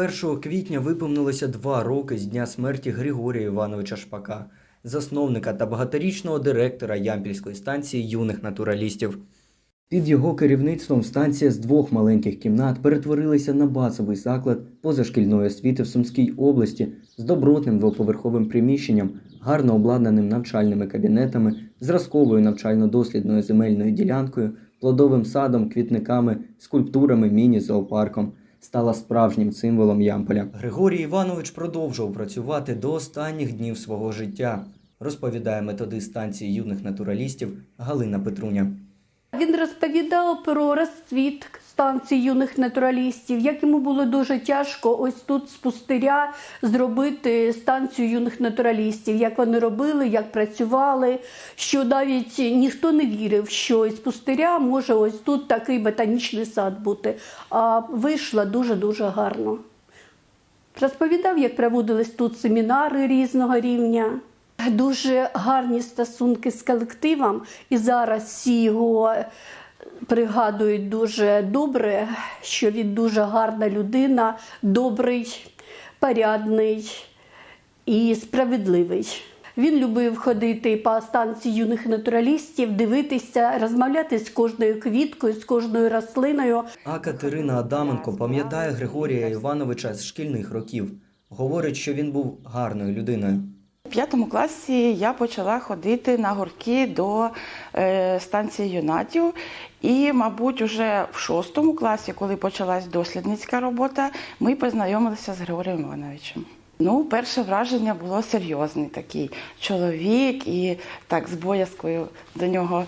1 квітня виповнилося два роки з дня смерті Григорія Івановича Шпака, засновника та багаторічного директора Ямпільської станції юних натуралістів. Під його керівництвом станція з двох маленьких кімнат перетворилася на базовий заклад позашкільної освіти в Сумській області з добротним двоповерховим приміщенням, гарно обладнаним навчальними кабінетами, зразковою навчально-дослідною земельною ділянкою, плодовим садом, квітниками, скульптурами, міні-зоопарком. Стала справжнім символом Ямполя. Григорій Іванович продовжував працювати до останніх днів свого життя, розповідає методист станції юних натуралістів Галина Петруня. Він розповідав про розцвіт станції юних натуралістів, як йому було дуже тяжко ось тут з пустиря зробити станцію юних натуралістів, як вони робили, як працювали, що навіть ніхто не вірив, що із пустиря може ось тут такий ботанічний сад бути. А вийшло дуже-дуже гарно. Розповідав, як проводились тут семінари різного рівня. Дуже гарні стосунки з колективом, і зараз всі його пригадують дуже добре, що він дуже гарна людина, добрий, порядний і справедливий. Він любив ходити по станції юних натуралістів, дивитися, розмовляти з кожною квіткою, з кожною рослиною. А Катерина Адаменко пам'ятає Григорія Івановича з шкільних років. Говорить, що він був гарною людиною. У п'ятому класі я почала ходити на горки до е, станції юнатів. І, мабуть, уже в шостому класі, коли почалась дослідницька робота, ми познайомилися з Григорієм Івановичем. Ну, перше враження було серйозний такий чоловік, і так з боязкою до нього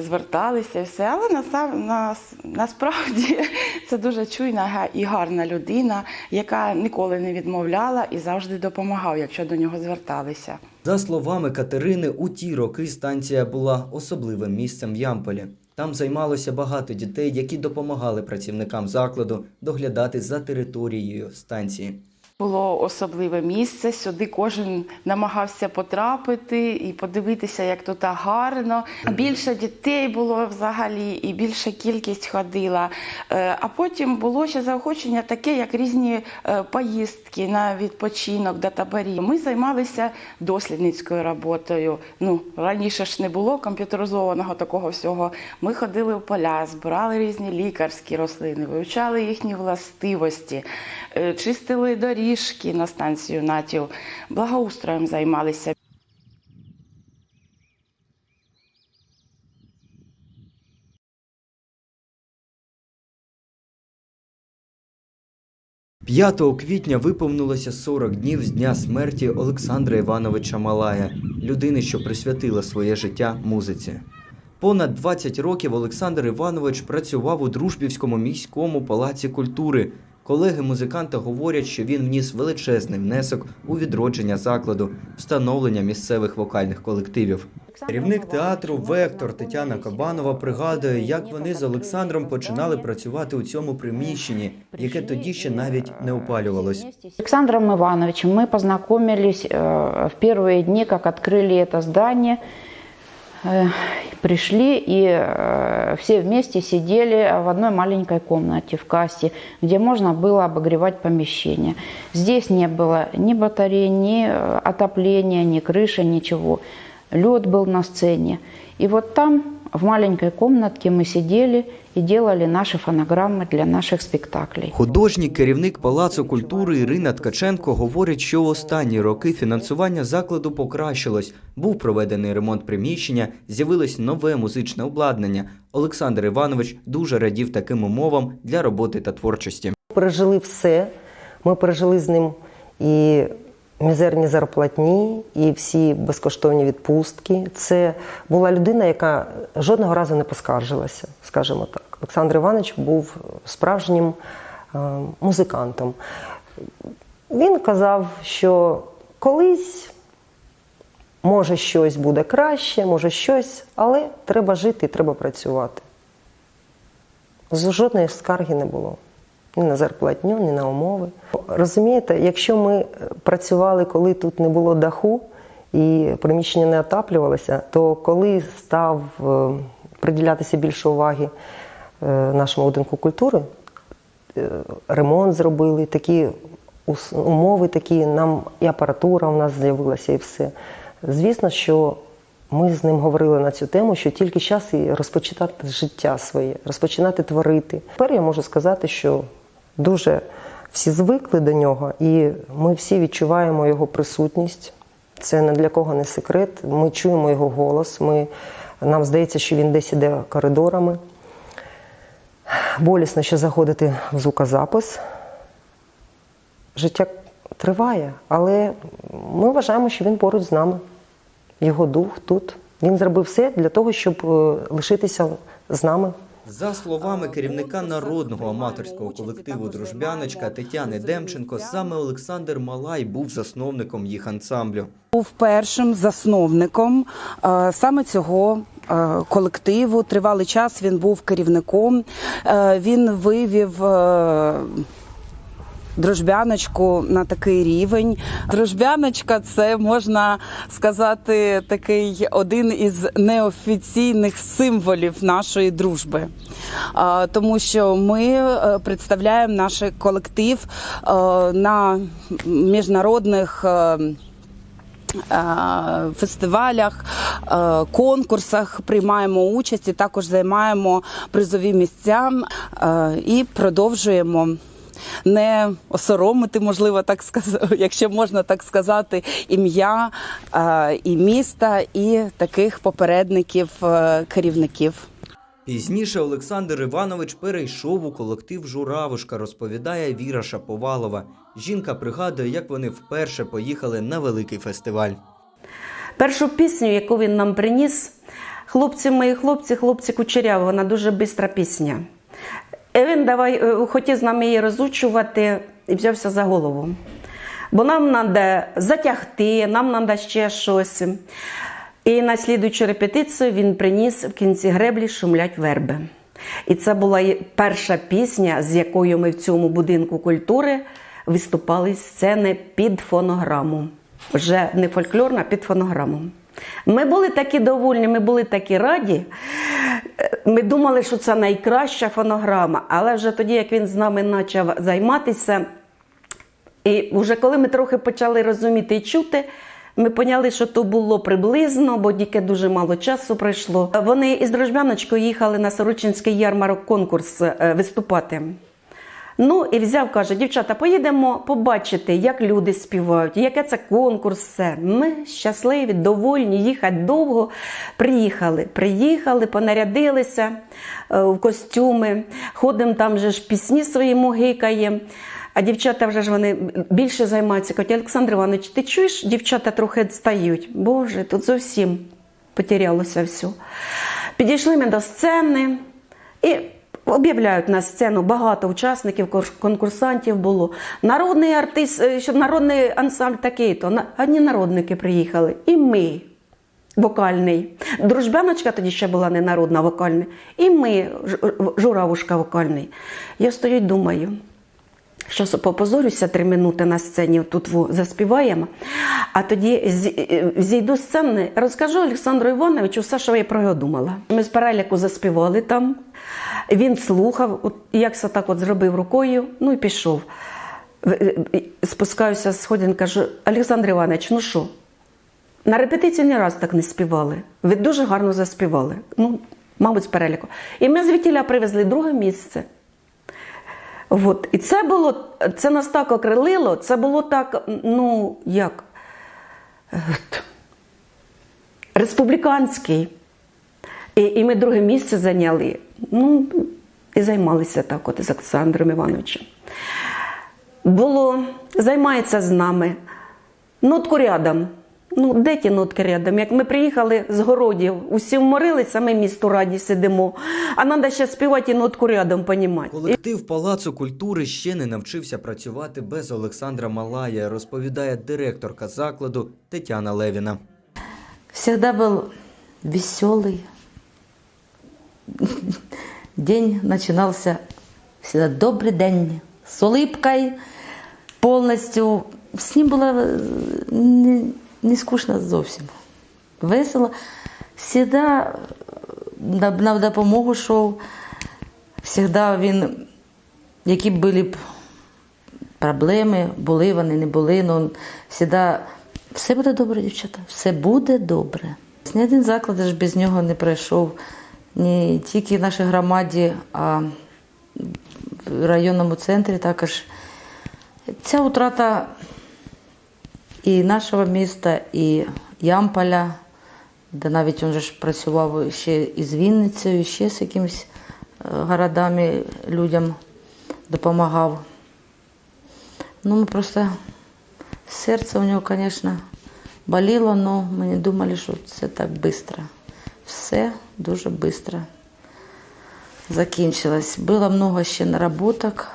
зверталися і все. Але насав, нас, насправді це дуже чуйна і гарна людина, яка ніколи не відмовляла і завжди допомагав, якщо до нього зверталися. За словами Катерини, у ті роки станція була особливим місцем в Ямполі. Там займалося багато дітей, які допомагали працівникам закладу доглядати за територією станції. Було особливе місце. Сюди кожен намагався потрапити і подивитися, як тут гарно. Більше дітей було взагалі, і більша кількість ходила. Е, А потім було ще заохочення таке, як різні е, поїздки на відпочинок до таборів. Ми займалися дослідницькою роботою. Ну раніше ж не було комп'ютеризованого такого всього. Ми ходили в поля, збирали різні лікарські рослини, вивчали їхні властивості, е, чистили доріжки на станцію натів, благоустроєм займалися. – 5 квітня виповнилося 40 днів з дня смерті Олександра Івановича Малая, людини, що присвятила своє життя музиці. Понад 20 років Олександр Іванович працював у Дружбівському міському палаці культури. Колеги-музиканти говорять, що він вніс величезний внесок у відродження закладу, встановлення місцевих вокальних колективів. Керівник театру Вектор Тетяна Кабанова пригадує, як вони з Олександром починали працювати у цьому приміщенні, яке тоді ще навіть не опалювалось. С Александром Ивановичем мы познакомились э, в первые дни, как открыли это здание. Э, Пришли и э, все вместе сидели в одной маленькой комнате в кассе, где можно было обогревать помещение. Здесь не было ни батарей, ни э, отопления, ни крыши, ничего. Лед был на сцене. И вот там, в маленькой комнатке, мы сидели и делали наши фонограммы для наших спектаклей. Художній керівник Палацу культури Ірина Ткаченко говорить, що в останні роки фінансування закладу покращилось. Був проведений ремонт приміщення, з'явилось нове музичне обладнання. Олександр Іванович дуже радів таким умовам для роботи та творчості. пережили все. Ми пережили з ним і мізерні зарплатні, і всі безкоштовні відпустки. Це була людина, яка жодного разу не поскаржилася, скажімо так. Олександр Іванович був справжнім е, музикантом. Він казав, що колись може щось буде краще, може щось, але треба жити і треба працювати. З жодної скарги не було. Ні на зарплатню, ні на умови. Розумієте, якщо ми е, працювали, коли тут не було даху і приміщення не отаплювалося, то коли став е, приділятися більше уваги е, нашому будинку культури, ремонт зробили, такі умови, такі нам і апаратура у нас з'явилася, і все. Звісно, що ми з ним говорили на цю тему, що тільки час і розпочинати життя своє, розпочинати творити. Тепер я можу сказати, що дуже всі звикли до нього, і ми всі відчуваємо його присутність. Це не для кого не секрет. Ми чуємо його голос. Ми, нам здається, що він десь іде коридорами. Болісно ще заходити в звукозапис. Життя триває, але ми вважаємо, що він поруч з нами. Його дух тут. Він зробив все для того, щоб е, лишитися з нами. За словами керівника народного аматорського колективу Дружбяночка Тетяни Демченко, саме Олександр Малай був засновником їх ансамблю. був першим засновником е, саме цього е, колективу. Тривалий час він був керівником. Е, Він вивів. Дружбяночку на такий рівень. Дружбяночка це можна сказати такий один із неофіційних символів нашої дружби, тому що ми е, представляємо наш колектив е, на міжнародних. е, фестивалях, конкурсах приймаємо участь і також займаємо призові місця і продовжуємо. Не осоромити, можливо, так сказати, якщо можна так сказати, ім'я е, і міста, і таких попередників е, керівників. Пізніше Олександр Іванович перейшов у колектив Журавушка, розповідає Віра Шаповалова. Жінка пригадує, як вони вперше поїхали на великий фестиваль. Першу пісню, яку він нам приніс, хлопці мої хлопці, хлопці кучеряві, вона дуже бистра пісня. Він давай, е, хотів з нами її розучувати і взявся за голову. Бо нам треба затягти, нам треба ще щось. І на слідуючу репетицію він приніс в кінці греблі шумлять верби. І це була перша пісня, з якою ми в цьому будинку культури виступали з сцени під фонограму. Вже не фольклорна, а під фонограму. Ми були такі довольні, ми були такі раді. Е, Ми думали, що це найкраща фонограма, але вже тоді, як він з нами почав займатися, і вже коли ми трохи почали розуміти і чути, ми поняли, що то було приблизно, бо тільки дуже мало часу пройшло. Вони із Дружбяночкою їхали на Сорочинський ярмарок конкурс е, виступати. Ну і взяв, каже, дівчата, поїдемо побачити, як люди співають, яке це конкурс. Все. Ми щасливі, довольні, їхати довго. Приїхали, приїхали, понарядилися е, в костюми, ходимо там же ж пісні свої мугикає. А дівчата вже ж вони більше займаються. Кажуть, Олександр Іванович, ти чуєш, дівчата трохи відстають. Боже, тут зовсім потерялося все. Підійшли ми до сцени і об'являють на сцену багато учасників, конкурсантів було. Народний артист, е, що народний ансамбль такий-то. на- Одні народники приїхали. І ми. Вокальний. Дружбяночка тоді ще була не народна вокальна. І ми, журавушка вокальний. Я стою і думаю, що попозорюся три минути на сцені, тут заспіваємо, а тоді е, зійду з сцени, розкажу Олександру Івановичу все, що я про його думала. Ми з переляку заспівали там. Він слухав, як це так от зробив рукою, ну і пішов. Е, Спускаюся з сходин, кажу, Олександр Іванович, ну що? На репетиції ні раз так не співали. Ви дуже гарно заспівали. Ну, мабуть, з переліку. І ми звідтіля привезли друге місце. От. І це було, це нас так окрилило, це було так, ну, як? Е, т- Республіканський. І, і ми друге місце зайняли. Ну, і займалися так от з Олександром Івановичем. Було, займається з нами. Нотку рядом. Ну, де ті нотки рядом? Як ми приїхали з городів, усі вморилися, ми місту раді сидимо. А треба ще співати і нотку рядом, понімати. Колектив Палацу культури ще не навчився працювати без Олександра Малая, розповідає директорка закладу Тетяна Левіна. всегда был веселый. День начинался всегда добрый день, с улыбкой полностью. С ним было э, не, скучно зовсім. Весело. Всегда на, на допомогу йшов. Всегда він які б були б проблеми, були вони, не були. Ну, завжди все буде добре, дівчата, все буде добре. Ні один заклад ж без нього не пройшов не тільки в нашій громаді, а в районному центрі також. Ця втрата і нашого міста, і Ямполя, де навіть він же ж працював ще із Вінницею, ще з якимись е, городами людям допомагав. Ну, ми просто серце у нього, звісно, боліло, але ми не думали, що це так швидко. Все дуже швидко закінчилось. Було много ще наработок.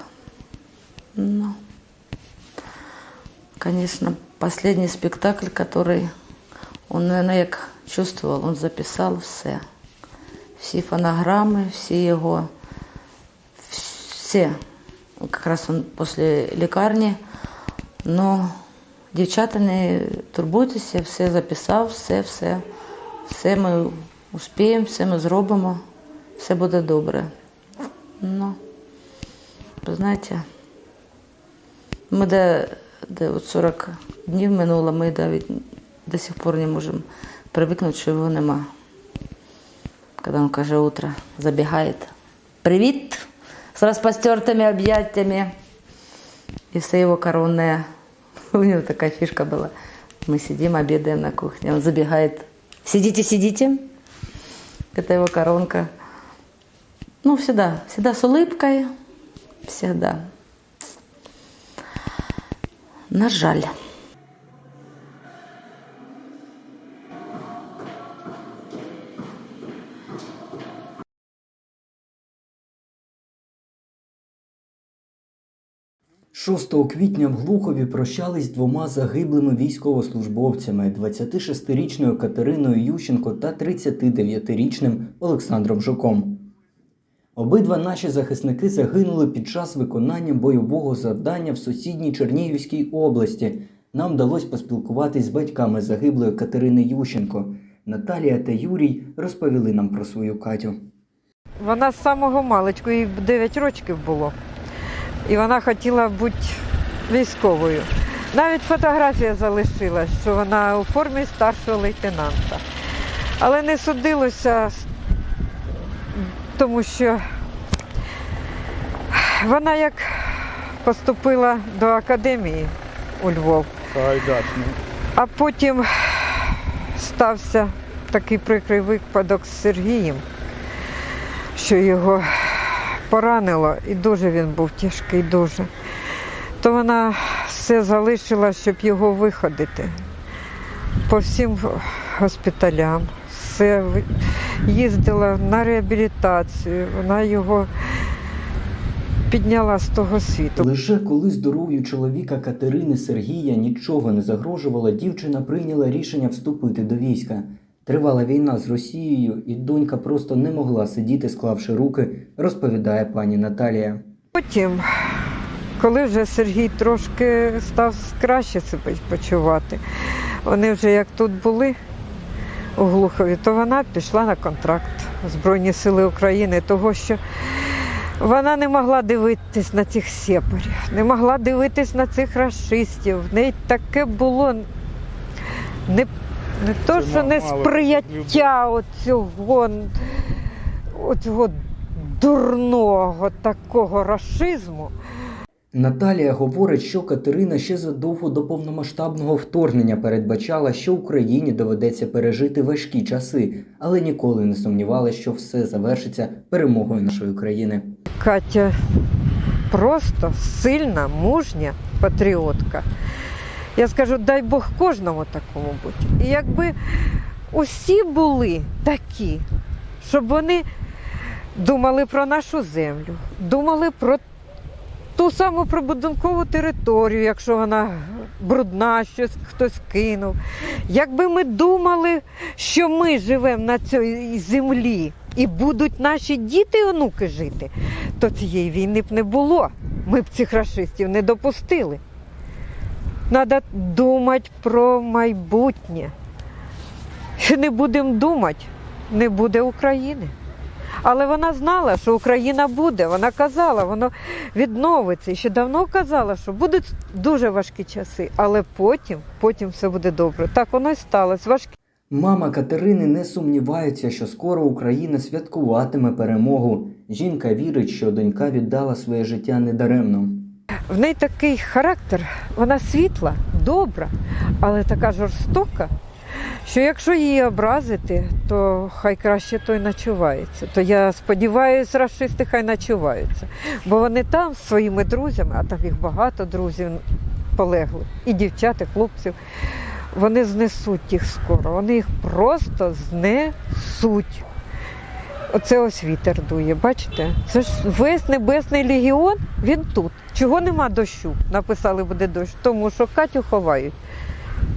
Ну, конечно, последний спектакль, который он, наверное, як чувствовал, он записал все. Всі фонограми, всі його, все. Якраз він після лікарні. Но дівчата не турбуйтеся, все записав, все, все. Все ми успіємо, все ми зробимо, все буде добре. Ну, знаєте, ми де, де от 40 днів минуло, ми навіть до сих пор не можемо привикнути, що його нема. Коли він каже утро, забігає. Привіт! З розпостертими об'яттями. И все его коронное. У него такая фишка была. Мы сидим, обедаем на кухне. Он забегает. Сидите, сидите. Это его коронка. Ну, всегда. Всегда с улыбкой. Всегда. На жаль. – 6 квітня в Глухові прощались двома загиблими військовослужбовцями 26-річною Катериною Ющенко та 39-річним Олександром Жуком. Обидва наші захисники загинули під час виконання бойового завдання в сусідній Чернігівській області. Нам вдалося поспілкуватись з батьками загиблої Катерини Ющенко. Наталія та Юрій розповіли нам про свою Катю. Вона з самого маличку, їй 9 років було. І вона хотіла бути військовою. Навіть фотографія залишилась, що вона у формі старшого лейтенанта. Але не судилося, тому що вона як поступила до академії у Львов, а потім стався такий прикрий випадок з Сергієм, що його поранило, і дуже він був тяжкий, дуже. То вона все залишила, щоб його виходити по всім госпіталям. Все їздила на реабілітацію, вона його підняла з того світу. Лише коли здоров'ю чоловіка Катерини Сергія нічого не загрожувало, дівчина прийняла рішення вступити до війська. Тривала війна з Росією, і донька просто не могла сидіти, склавши руки, розповідає пані Наталія. Потім, коли вже Сергій трошки став краще себе почувати, вони вже як тут були у Глухові, то вона пішла на контракт в Збройні Сили України, того що вона не могла дивитись на цих сепарів, не могла дивитись на цих расистів. В неї таке було не, не то, що не сприяття оцього, оцього дурного такого расизму. Наталія говорить, що Катерина ще задовго до повномасштабного вторгнення передбачала, що Україні доведеться пережити важкі часи, але ніколи не сумнівалася, що все завершиться перемогою нашої країни. Катя просто сильна, мужня патріотка. Я скажу, дай Бог кожному такому бути. І якби усі були такі, щоб вони думали про нашу землю, думали про ту саму прибудинкову територію, якщо вона брудна, щось хтось кинув. Якби ми думали, що ми живемо на цій землі і будуть наші діти і онуки жити, то цієї війни б не було. Ми б цих расистів не допустили. Треба думати про майбутнє. Не будемо думати, не буде України. Але вона знала, що Україна буде. Вона казала, воно відновиться. І ще давно казала, що будуть дуже важкі часи, але потім, потім все буде добре. Так воно і сталося. Важкі Мама Катерини не сумнівається, що скоро Україна святкуватиме перемогу. Жінка вірить, що донька віддала своє життя недаремно. В неї такий характер, вона світла, добра, але така жорстока, що якщо її образити, то хай краще той начувається. То я сподіваюся, расисти хай начуваються. Бо вони там зі своїми друзями, а там їх багато друзів полегли, і дівчат, і хлопців. Вони знесуть їх скоро, вони їх просто знесуть. Оце ось вітер дує, бачите? Це ж весь небесний легіон, він тут. Чого нема дощу? Написали буде дощ, тому що Катю ховають.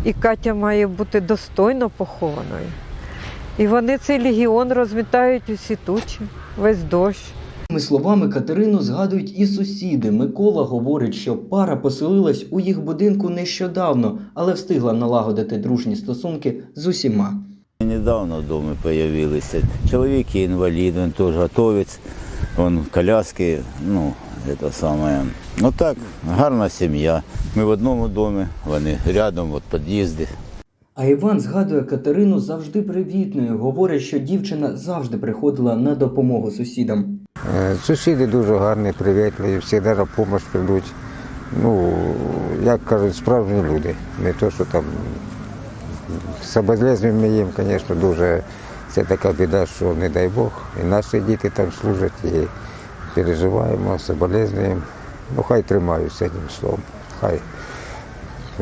І Катя має бути достойно похованою. І вони цей легіон розмітають усі тучі, весь дощ. Тими словами Катерину згадують і сусіди. Микола говорить, що пара поселилась у їх будинку нещодавно, але встигла налагодити дружні стосунки з усіма. Недавно в домі появилися. Чоловік є інвалід, він теж готовець, він коляски, ну, це саме. Ну так, гарна сім'я. Ми в одному домі, вони рядом, от під'їзди. А Іван згадує Катерину завжди привітною. Говорить, що дівчина завжди приходила на допомогу сусідам. Е, Сусіди дуже гарні, привітливі, завжди на допомогу прийдуть. Ну, як кажуть, справжні люди. Не то, що там соболезнуємо ми їм, звісно, дуже це така біда, що не дай Бог. І наші діти там служать, і переживаємо, соболезнуємо. Ну, хай тримаються одним словом. Хай.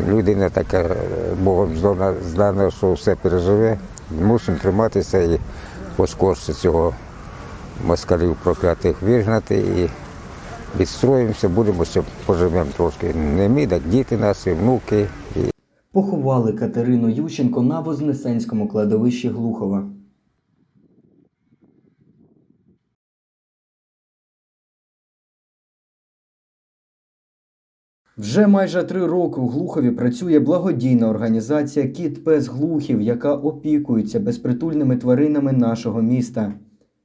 Людина така е, Богом здана, що все переживе. Мусимо триматися і поскорше цього москалів проклятих вигнати і відстроїмося, будемо ще поживемо трошки. Не ми, так діти наші, внуки. Поховали Катерину Ющенко на Вознесенському кладовищі Глухова. Вже майже три роки у Глухові працює благодійна організація Кіт Пес Глухів, яка опікується безпритульними тваринами нашого міста.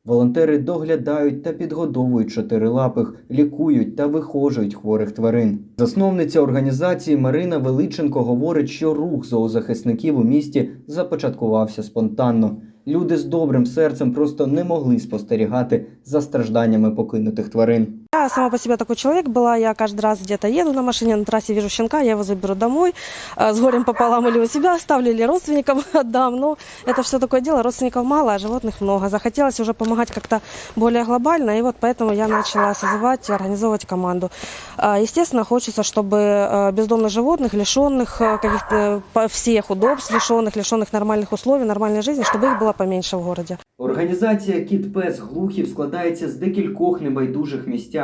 Волонтери доглядають та підгодовують чотирилапих, лікують та вихожують хворих тварин. Засновниця організації Марина Величенко говорить, що рух зоозахисників у місті започаткувався спонтанно. Люди з добрим серцем просто не могли спостерігати за стражданнями покинутих тварин. Я сама по себе такой человек была, я каждый раз где-то еду на машине, на трассе вижу щенка, я его заберу домой, э, с горем пополам или у себя оставлю, или родственникам отдам. Но это все такое дело, родственников мало, а животных много. Захотелось уже помогать как-то более глобально, и вот поэтому я начала созывать и организовывать команду. А, Естественно, хочется, чтобы э, бездомных животных, лишенных э, каких-то э, по- всех удобств, лишенных, лишенных нормальных условий, нормальной жизни, чтобы их было поменьше в городе. Організація Кіт Пес Глухів складається з декількох небайдужих містян.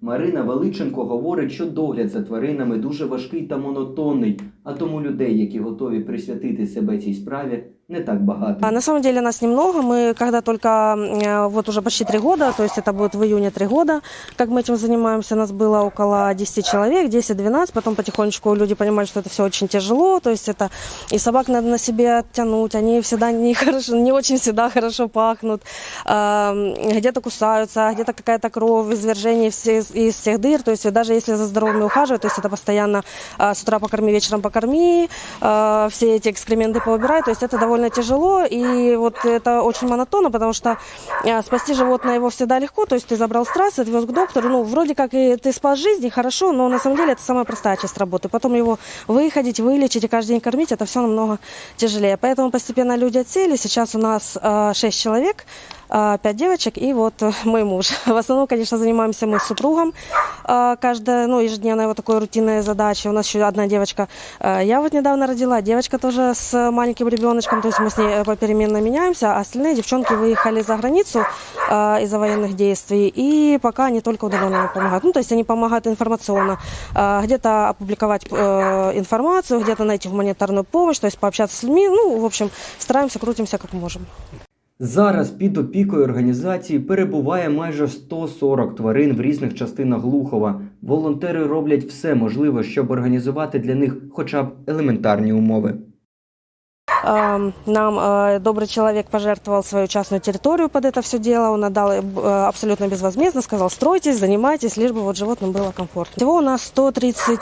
Марина Величенко говорить, що догляд за тваринами дуже важкий та монотонний, а тому людей, які готові присвятити себе цій справі, не так багато. А на самом деле нас немного. Мы когда только э, вот уже почти три года, то есть это будет в июне три года, как мы этим занимаемся, нас было около 10 человек, 10-12, потом потихонечку люди понимают, что это все очень тяжело, то есть это и собак надо на себе оттянуть, они всегда не, хорошо, не очень всегда хорошо пахнут, а, где-то кусаются, где-то какая-то кровь, извержение из всех дыр, то есть даже если за здоровыми ухаживать, то есть это постоянно а, с утра покорми, вечером покорми, а, все эти экскременты поубирай, то есть это довольно тяжело, и вот это очень монотонно, потому что а, спасти животное его всегда легко, то есть ты забрал с трассы, отвез к доктору, ну, вроде как и ты спас жизнь, хорошо, но на самом деле это самая простая часть работы. Потом его выходить, вылечить и каждый день кормить, это все намного тяжелее. Поэтому постепенно люди отсели, сейчас у нас 6 человек, а, пять девочек и вот э, мой муж. В основном, конечно, занимаемся мы с супругом. А, Каждая, ну, ежедневная вот такой рутинная задача. У нас еще одна девочка. э, Я вот недавно родила, девочка тоже с маленьким ребеночком, то есть мы с ней э, попеременно меняемся, а остальные девчонки выехали за границу а, из-за военных действий, и пока они только удаленно нам помогают. Ну, то есть они помогают информационно. А, Где-то опубликовать информацию, где-то найти гуманитарную помощь, то есть пообщаться с людьми. Ну, в общем, стараемся, крутимся как можем. Зараз під опікою організації перебуває майже 140 тварин в різних частинах Глухова. Волонтери роблять все можливе, щоб організувати для них хоча б елементарні умови. Э, Нам э, добрый человек пожертвовал свою частную территорию под это все дело. Он отдал э, абсолютно безвозмездно, сказал, стройтесь, занимайтесь, лишь бы вот животным было комфортно. Всего у нас 130,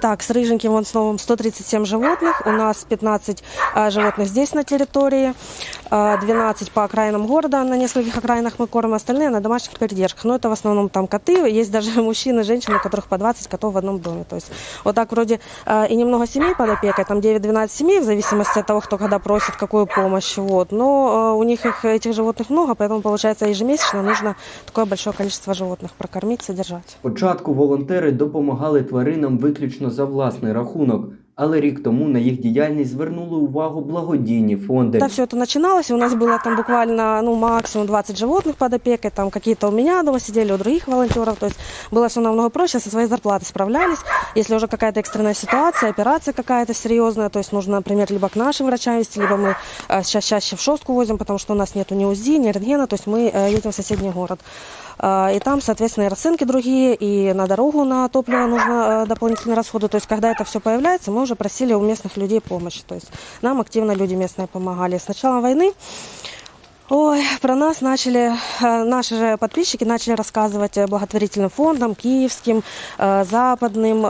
так, с рыженьким вон с новым 137 животных. У нас 15 э, животных здесь на территории, э, 12 по окраинам города, на нескольких окраинах мы кормим, остальные на домашних передержках. Но это в основном там коты, есть даже мужчины, женщины, у которых по 20 котов в одном доме. То есть вот так вроде э, и немного семей под опекой, там 9-12 семей, в зависимости от того, кто когда просит какую помощь. Вот. Но э, у них их, этих животных много, поэтому получается ежемесячно нужно такое большое количество животных прокормить, содержать. Спочатку волонтери допомагали тваринам виключно за власний рахунок, але рік тому на їх діяльність звернули увагу благодійні фонди. Когда все это начиналось, у нас было там буквально, ну, максимум 20 животных под опекой, там какие-то у меня дома сидели, у других волонтеров, то есть было все намного проще, со своей зарплаты справлялись. Если уже какая-то экстренная ситуация, операция какая-то серьезная, то есть нужно, например, либо к нашим врачам вести, либо мы э, сейчас чаще в шостку возим, потому что у нас нету ни УЗИ, ни рентгена, то есть мы э, едем в соседний город. Э, И там, соответственно, и расценки другие, и на дорогу, на топливо нужно э, дополнительные расходы. То есть, когда это все появляется, мы уже просили у местных людей помощи. То есть, нам активно люди местные помогали. С начала войны Ой, про нас начали, э, наши же подписчики начали рассказывать э, благотворительным фондам, киевским, э, западным,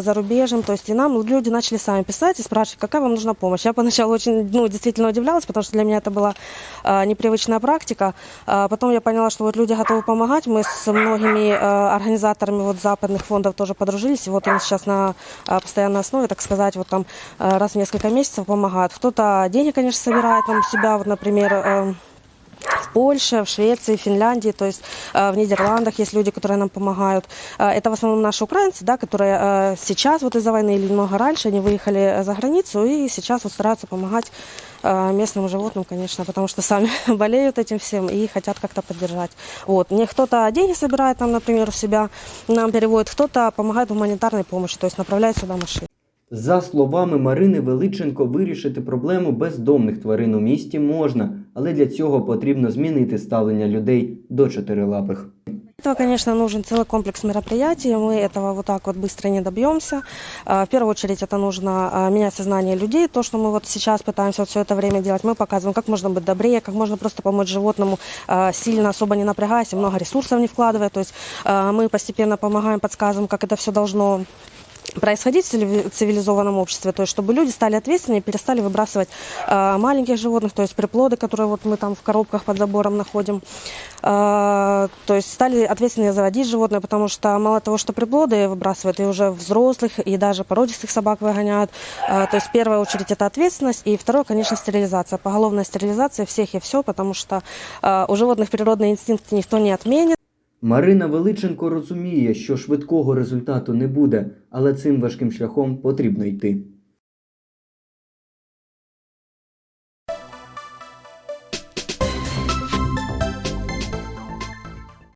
зарубежным. То есть и нам люди начали сами писать и спрашивать, какая вам нужна помощь. Я поначалу очень, ну, действительно удивлялась, потому что для меня это была непривычная практика. Потом я поняла, что вот люди готовы помогать. Мы с многими организаторами вот западных фондов тоже подружились. И вот они сейчас на постоянной основе, так сказать, вот там раз в несколько месяцев помогают. Кто-то деньги, конечно, собирает там себя, вот, например, в Польше, в Швеции, в Финляндии, то есть э, в Нидерландах есть люди, которые нам помогают. Э, Это в основном наши украинцы, да, которые э, сейчас вот из-за войны или немного раньше они выехали э, за границу и сейчас вот стараются помогать э, местным животным, конечно, потому что сами болеют этим всем и хотят как-то поддержать. Вот. Мне кто-то деньги собирает там, например, у себя, нам переводит, кто-то помогает гуманитарной помощью, то есть направляет сюда машины. За словами Марини Величенко, вирішити проблему бездомних тварин у місті можна, але для цього потрібно змінити ставлення людей до чотирилапих. Для этого, конечно, нужен целый комплекс мероприятий. Мы этого вот так вот быстро не добьемся. А, В первую очередь это нужно а, менять сознание людей. То, что мы вот сейчас пытаемся вот все это время делать, мы показываем, как можно быть добрее, как можно просто помочь животному, а, сильно особо не напрягаясь, и много ресурсов не вкладывая. То есть а, мы постепенно помогаем, подсказываем, как это все должно происходить в цивили- цивилизованном обществе, то есть чтобы люди стали ответственнее, перестали выбрасывать э, маленьких животных, то есть приплоды, которые вот мы там в коробках под забором находим, Э, то есть стали ответственнее заводить животное, потому что мало того, что приплоды выбрасывают, и уже взрослых, и даже породистых собак выгоняют. Э, то есть в первую очередь это ответственность, и второе, конечно, стерилизация, поголовная стерилизация всех и все, потому что э, у животных природные инстинкты никто не отменит. Марина Величенко розуміє, що швидкого результату не буде, але цим важким шляхом потрібно йти.